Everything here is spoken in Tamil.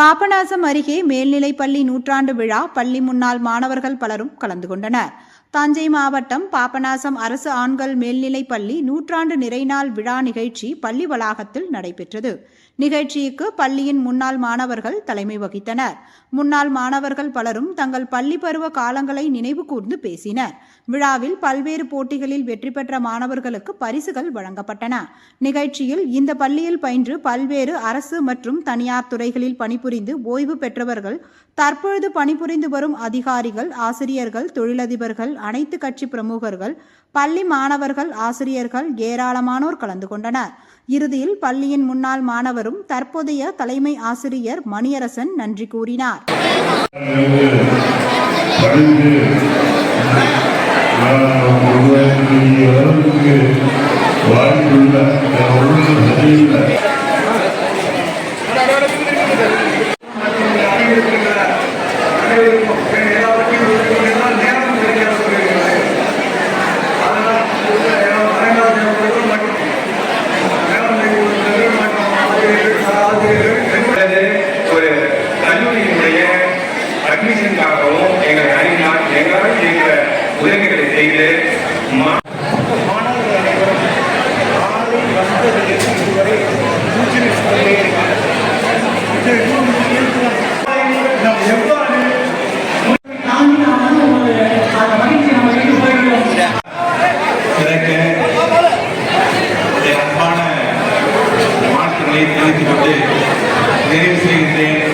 பாபநாசம் அருகே மேல்நிலைப்பள்ளி நூற்றாண்டு விழா பள்ளி முன்னாள் மாணவர்கள் பலரும் கலந்து கொண்டனர். தஞ்சை மாவட்டம் பாபநாசம் அரசு ஆண்கள் மேல்நிலைப்பள்ளி நூற்றாண்டு நிறைநாள் விழா நிகழ்ச்சி பள்ளி வளாகத்தில் நடைபெற்றது. நிகழ்ச்சிக்கு பள்ளியின் முன்னாள் மாணவர்கள் தலைமை வகித்தனர். முன்னாள் மாணவர்கள் பலரும் தங்கள் பள்ளி பருவ காலங்களை நினைவு கூர்ந்து பேசினர். விழாவில் பல்வேறு போட்டிகளில் வெற்றி பெற்ற மாணவர்களுக்கு பரிசுகள் வழங்கப்பட்டன. நிகழ்ச்சியில் இந்த பள்ளியில் பயின்று பல்வேறு அரசு மற்றும் தனியார் துறைகளில் பணிபுரிந்து ஓய்வு பெற்றவர்கள் தற்பொழுது பணிபுரிந்து வரும் அதிகாரிகள் ஆசிரியர்கள் தொழிலதிபர்கள் அனைத்து கட்சி பிரமுகர்கள் பள்ளி மாணவர்கள் ஆசிரியர்கள் ஏராளமானோர் கலந்து கொண்டனர். இறுதியில் பள்ளியின் முன்னாள் மாணவரும் தற்போதைய தலைமை ஆசிரியர் மணியரசன் நன்றி கூறினார். வாய்ப்புள்ள செய்து மாணவர்கள் அனைவரும் ஆறு நிறைவு செய்கின்றேன்.